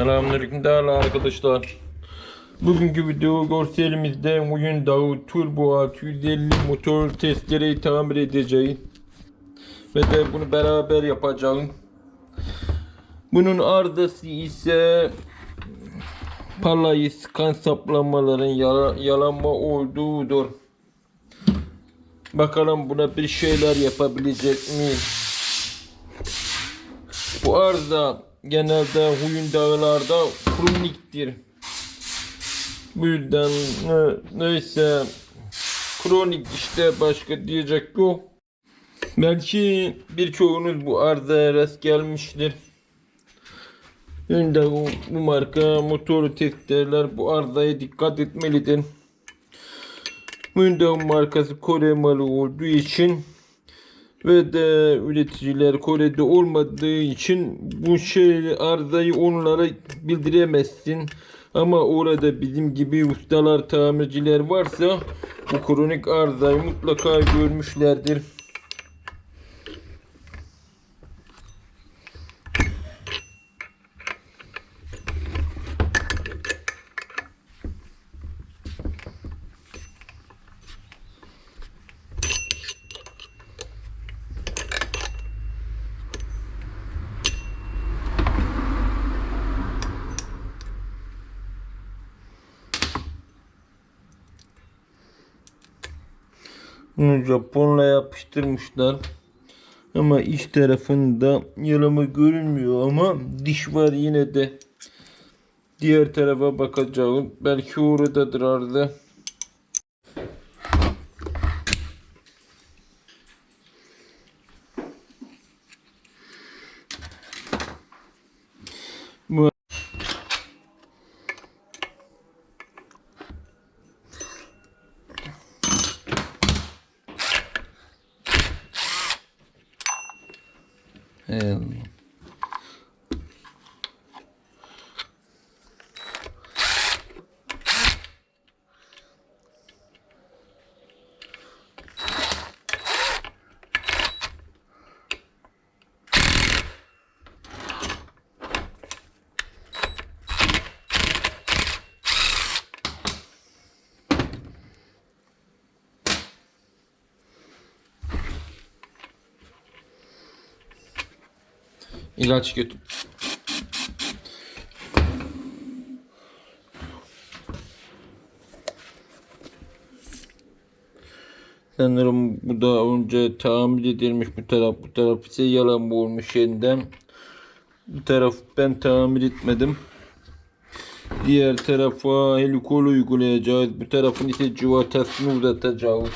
Selamünaleyküm değerli arkadaşlar. Bugünkü video görselimizde Hyundai Turbo 650 motor testereyi tamir edeceğiz. Ve de bunu beraber yapacağız. Bunun ardası ise palayı sıkan saplamaların yala- yalanma olduğudur. Bakalım buna bir şeyler yapabilecek miyiz? Bu arıza genelde huyun dağlarda kroniktir. Bu yüzden ne- neyse kronik işte başka diyecek yok. Belki birçoğunuz bu arızaya rast gelmiştir. Hyundai bu, bu marka motor testlerler bu arızaya dikkat etmelidir. Hyundai markası Kore malı olduğu için ve de üreticiler Kore'de olmadığı için bu şey arızayı onlara bildiremezsin. Ama orada bizim gibi ustalar, tamirciler varsa bu kronik arızayı mutlaka görmüşlerdir. Bunu Japonla yapıştırmışlar. Ama iç tarafında yalama görünmüyor ama diş var yine de. Diğer tarafa bakacağız. Belki oradadır arada. 嗯。İlaç götür. Sanırım bu da önce tamir edilmiş bu taraf. Bu taraf ise yalan olmuş yeniden. Bu taraf ben tamir etmedim. Diğer tarafa helikol uygulayacağız. Bu tarafın ise cıvatasını uzatacağız.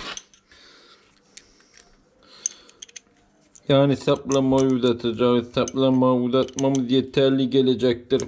Yani saplamayı uzatacağız. Saplama uzatmamız yeterli gelecektir.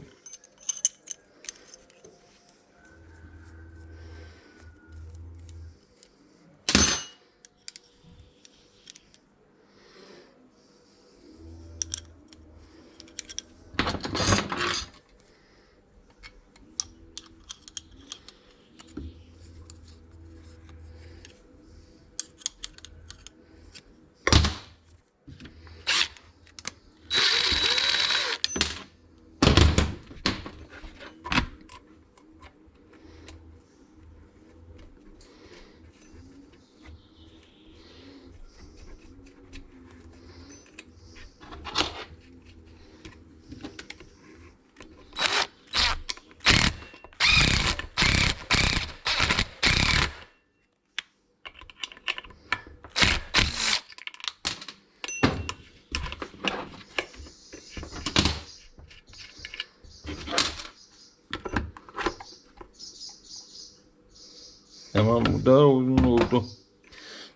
Tamam bu daha uzun oldu.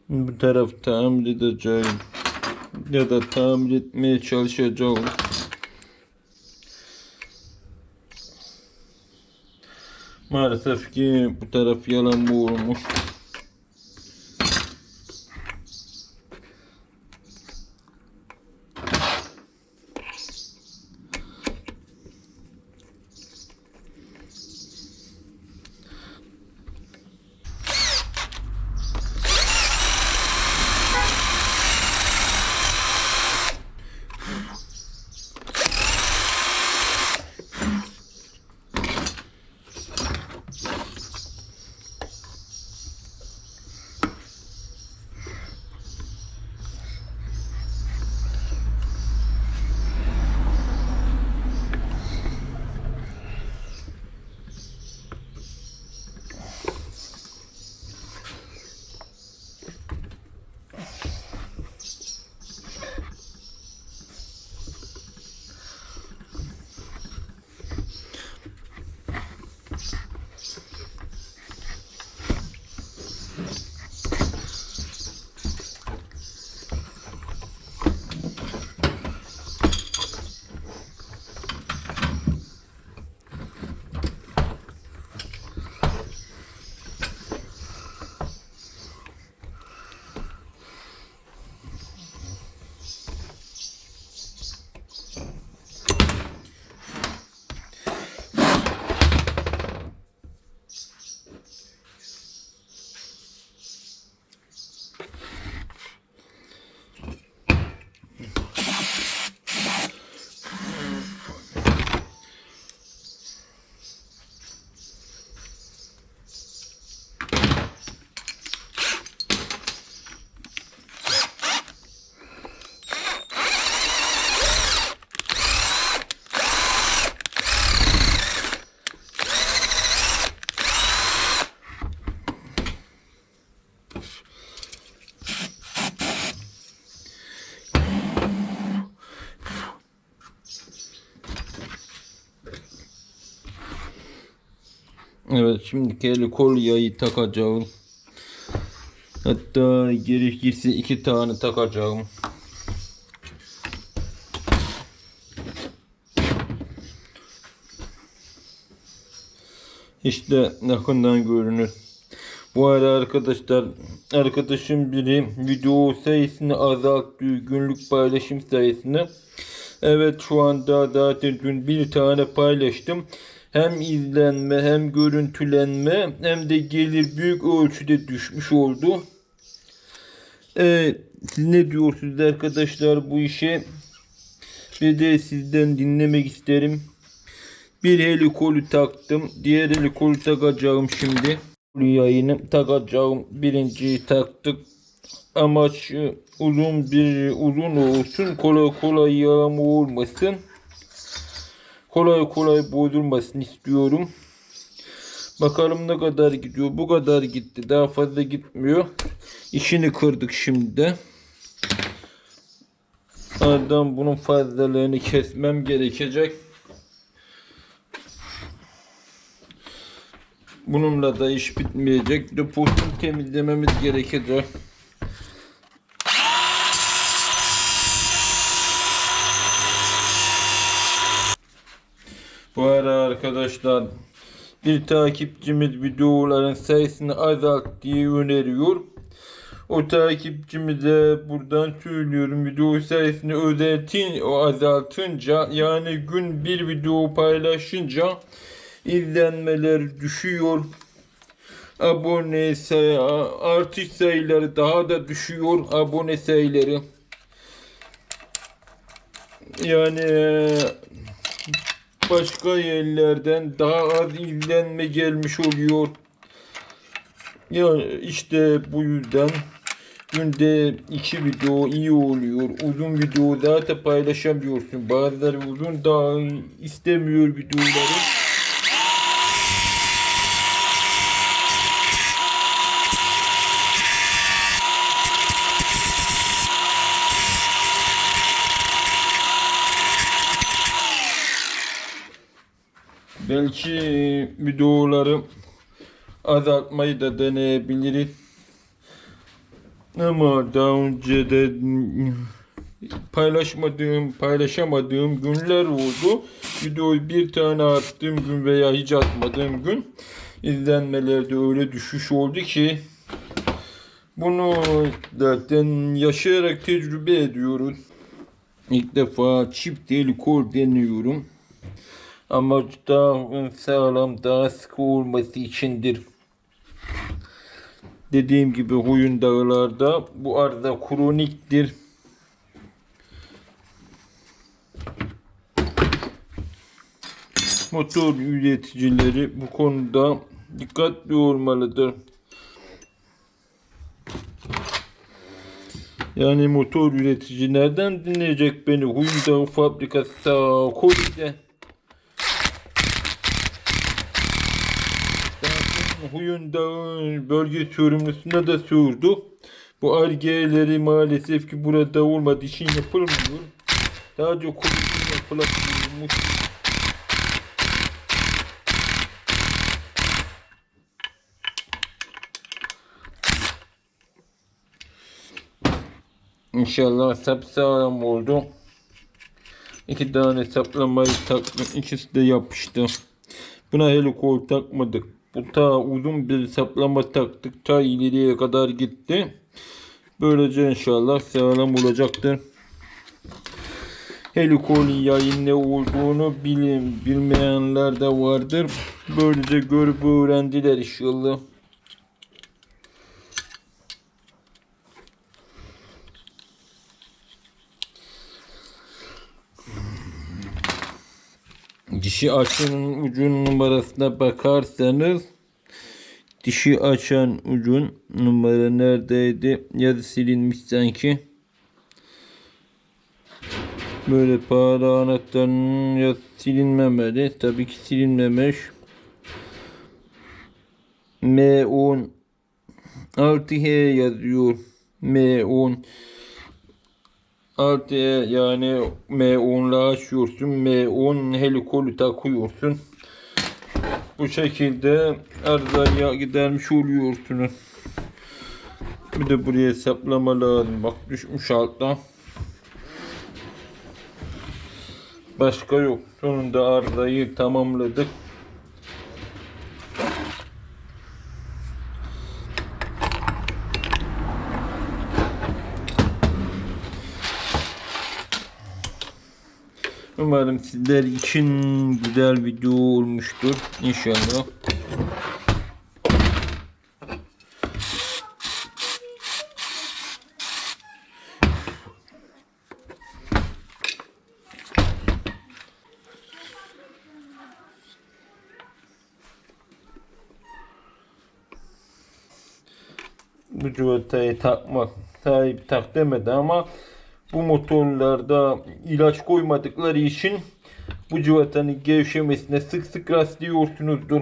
Bu taraf tamir edeceğim. Ya da tamir etmeye çalışacağım. Maalesef ki bu taraf yalan bu Evet şimdi eli kol yayı takacağım. Hatta gerekirse iki tane takacağım. İşte yakından görünür. Bu arada arkadaşlar arkadaşım biri video sayısını azalttı günlük paylaşım sayısını. Evet şu anda zaten dün bir tane paylaştım. Hem izlenme hem görüntülenme hem de gelir büyük ölçüde düşmüş oldu. Siz ne diyorsunuz arkadaşlar bu işe? Bir de sizden dinlemek isterim. Bir helikolu taktım. Diğer helikolu takacağım şimdi. Yayını takacağım. Birinciyi taktık. Amaç uzun bir uzun olsun. Kolay kolay yağma olmasın. Kolay kolay bozulmasın istiyorum. Bakalım ne kadar gidiyor. Bu kadar gitti. Daha fazla gitmiyor. İşini kırdık şimdi de. Ardından bunun fazlalığını kesmem gerekecek. Bununla da iş bitmeyecek. Deposunu temizlememiz gerekecek. Bu ara arkadaşlar bir takipçimiz videoların sayısını azalt diye öneriyor. O takipçimize buradan söylüyorum video sayısını özeltin, o azaltınca yani gün bir video paylaşınca izlenmeler düşüyor. Abone sayı, artış sayıları daha da düşüyor abone sayıları. Yani başka yerlerden daha az izlenme gelmiş oluyor. Ya işte bu yüzden günde iki video iyi oluyor. Uzun video zaten paylaşamıyorsun. Bazıları uzun daha istemiyor videoları. Belki videoları azaltmayı da deneyebiliriz. Ama daha önce de paylaşmadığım, paylaşamadığım günler oldu. Videoyu bir tane attığım gün veya hiç atmadığım gün izlenmelerde öyle düşüş oldu ki bunu zaten yaşayarak tecrübe ediyoruz. İlk defa çift el kol deniyorum. Amaç daha sağlam, sıkı olması içindir. Dediğim gibi huyun dağlarda bu arada kroniktir. Motor üreticileri bu konuda dikkatli olmalıdır. Yani motor üretici nereden dinleyecek beni? Hyundai fabrikası Kore'de. Hyundai bölge sorumlusuna da sordu. Bu argeleri maalesef ki burada olmadığı için yapılmıyor. Sadece Kore'de yapılabiliyormuş. İnşallah sapsağlam oldu. İki tane saplamayı taktım. İkisi de yapıştı. Buna helikol takmadık. Bu ta uzun bir saplama taktık. Ta ileriye kadar gitti. Böylece inşallah sağlam olacaktır. Helikol yayın ne olduğunu bilim, bilmeyenler de vardır. Böylece görüp öğrendiler inşallah. Dişi açanın ucun numarasına bakarsanız dişi açan ucun numara neredeydi? Yazı silinmiş sanki. Böyle para anahtarının yazı silinmemeli. Tabii ki silinmemiş. M10 6H yazıyor. M10 Artı yani M10'la açıyorsun. M10 helikolu takıyorsun. bu şekilde arızaya gidermiş oluyorsunuz. Bir de buraya hesaplama lazım. Bak düşmüş altta. Başka yok. Sonunda arızayı tamamladık. Umarım sizler için güzel video olmuştur. İnşallah. Bu civatayı takmak sahip tak demedi ama bu motorlarda ilaç koymadıkları için bu civatanın gevşemesine sık sık rastlıyorsunuzdur.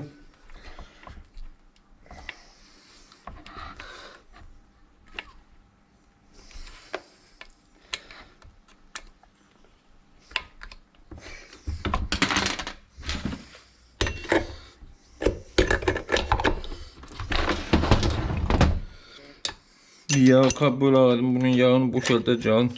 Bir yağ kabı lazım. Bunun yağını boşaltacağım.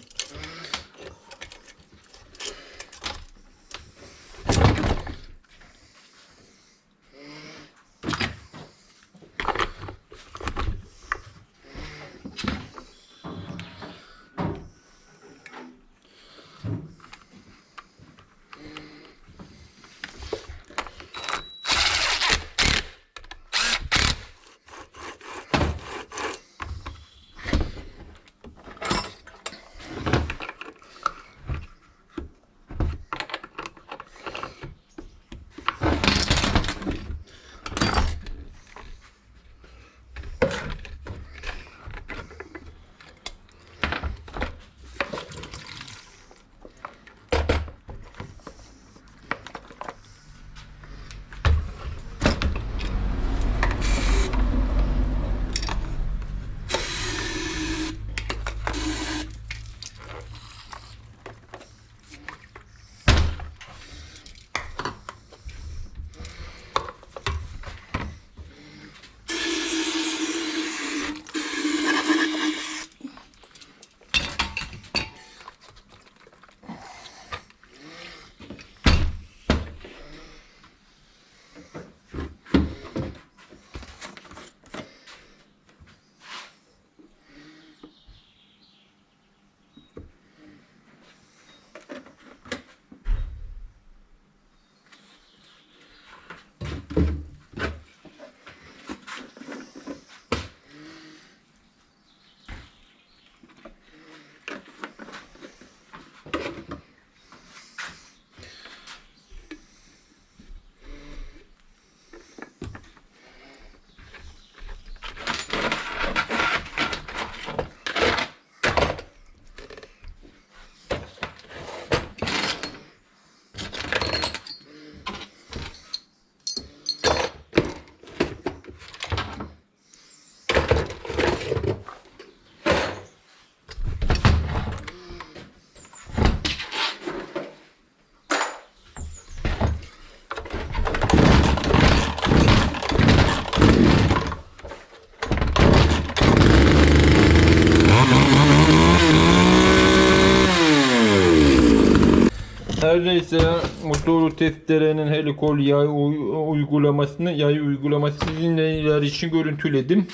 Her neyse motoru testerenin helikol yay uy- uygulamasını yay uygulaması sizinler için görüntüledim.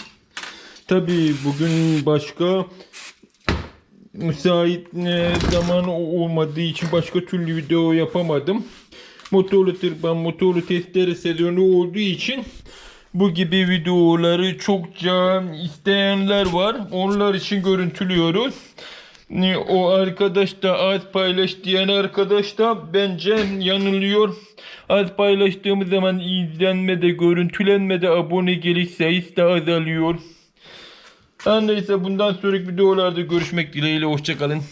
Tabi bugün başka müsait zaman olmadığı için başka türlü video yapamadım. Motorlu tırpan, motorlu testere sezonu olduğu için bu gibi videoları çokça isteyenler var. Onlar için görüntülüyoruz. O arkadaş da az paylaş diyen arkadaş da bence yanılıyor. Az paylaştığımız zaman izlenmede, görüntülenmede abone geliş sayısı da azalıyor. Her neyse bundan sonraki videolarda görüşmek dileğiyle. Hoşçakalın.